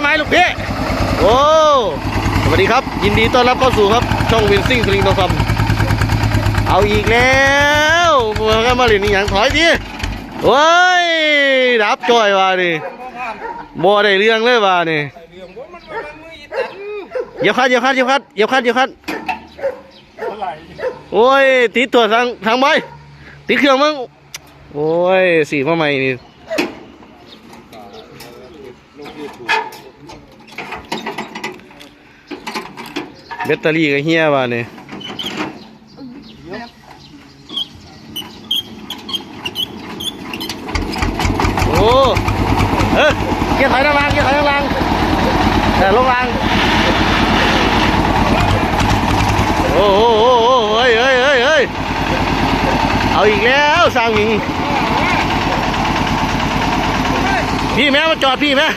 ไหมลูกพี่โอ้สวัสดีครับ ยินดีต้อนรับเข้าสู่ครับ ช่องวินซิ่งสลิงทองคำเอาอีกแล้วมื่อกันมาเล่นนี่อย่างถอยทีโอ้ยดับจอยว่านี่บ่ได้เรื่องเลยว่านี่เยียบคัดเยียบคัดเยียบคัดเยียบคัดเหยียบคัดโอ้ยติดตัวทางทางใบติดเครื่องมั้งโอ้ยสีมาใหม่นี่ บตเตอรี่ก็เฮียว่านี่โอ้เออเกียร์ถอยด้านล่างเกียร์ถอยด้านล่างแต่ลงล่างโอ้โหโอ้โหเฮ้ยเฮ้ยเฮ้ยเฮ้ยเอาอีกแล้วสร้างหมิงพี่แม่มาจอดพี่แม่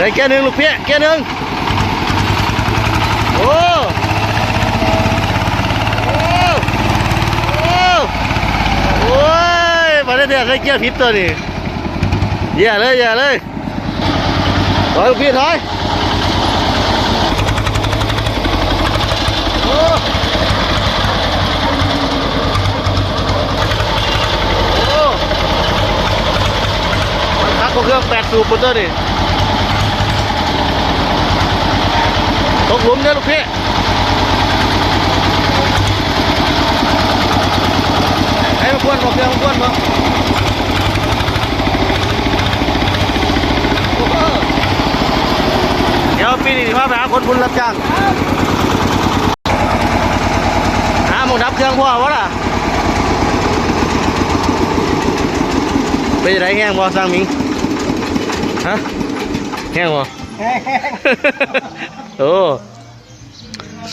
ใส่แก้หนึ่งลูกเพี้ยแก้หนึ่งโอ้โอ้โอ้โอ้ยมาได้เถอะใส่แก้วผิดตัวนี่แย่เลยแย่เลยถอยลูกพี่ถอยโอ้โอ้มันทักก็เครื่องแปดสูบหมดตัวนี่ กลุมเนี่ยลูกพี่ให้มาควนบอกเดี๋ยวมาควนบอกเดี๋ยวปีนี้พาไปหาคนบุญรับจ้างหาหมดดับเครื่องพ่อวะล่ะไปไหนแห้งบ่สร้างมิงฮะแห้งบ่ โอ้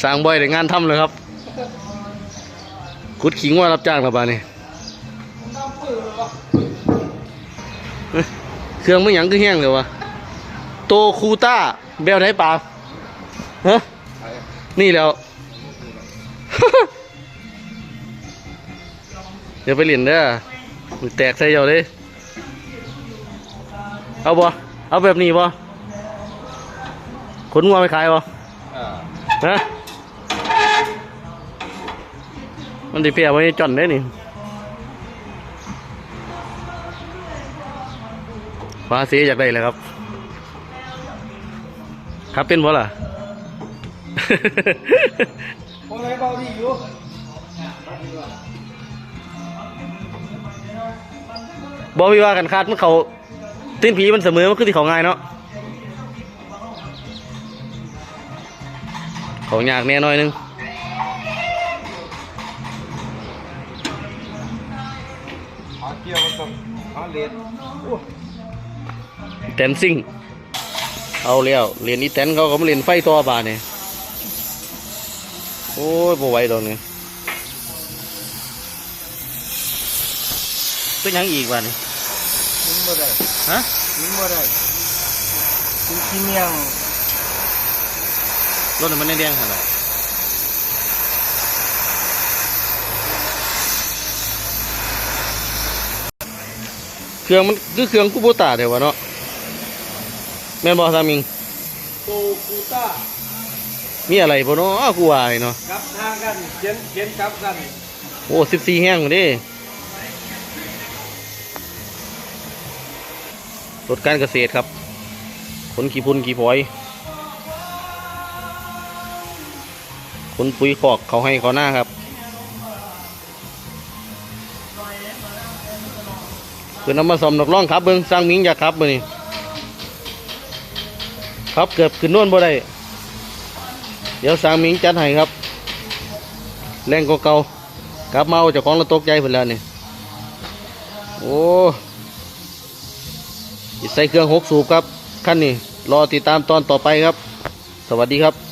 สร้างบ่อยแต่งานทำเลยครับขุดขิงว่ารับจ้างและบานี่เครื่องไม่หยังคือแห้งเลยวะโตคูต้าเบลไหนเปล่าฮะนี่แล้ว เดี๋ยวไปเรียนเด้อมันแตกใส่เจ้าเลยเอาบ่เอาแบบนี้บ่ ขนงัวไปขายบ่ฮะมันดิเปียไว้จอนได้นี่ฟ้าสีอยากได้เลยครับ ครับเป็นบ่ล่ะพวกไหนเบาดีอยู่บอวิว่ากันคาดมันเขาตีนผีมันเสมอมันคือที่เขาง่ายเนาะ เขายากแน่น้อยนึงหาเกี่ยวกับหาเลนโอ้แตนซิ่งเอาแล้วเรียนอีแตนเขาก็มาเรียนไฟต่อบาเนี่ยโอ้ยบ่ไหวตรงนี้เป็นหยังอีกบานี่ยิงบ่ได้ฮะยิงบ่ได้กินขี้เมียง รถมันแดงๆขนาดเครื่องมันคือเครื่องคูโบตาเดี๋ยววะเนาะแม่นบอสามิงโตกูต้ามีอะไรบ่เนาะกูวายเนาะกลับทางกันเขียนเขียนกลับกันโอ้สิบสี่แห้งหมดดิรถการเกษตรครับขนขี้พุ่นขี้พลอย ขนปุ๋ยขอกเขาให้เขาหน้าครับเพื่อนำมาซ่อมนกร้องครับเบิ้งสร้างมิงอยากครับมือนี่ครับเกือบขึ้นนวนบ่ได้ เดี๋ยวสร้างมิงจัดให้ครับแรงกว่าเก่ากลับมาเอาเจ้าของเราตกใจเพิ่อนแล้วนี่โอ้ยใส่เครื่องหกสูบครับขั้นนี้รอติดตามตอนต่อไปครับ สวัสดีครับ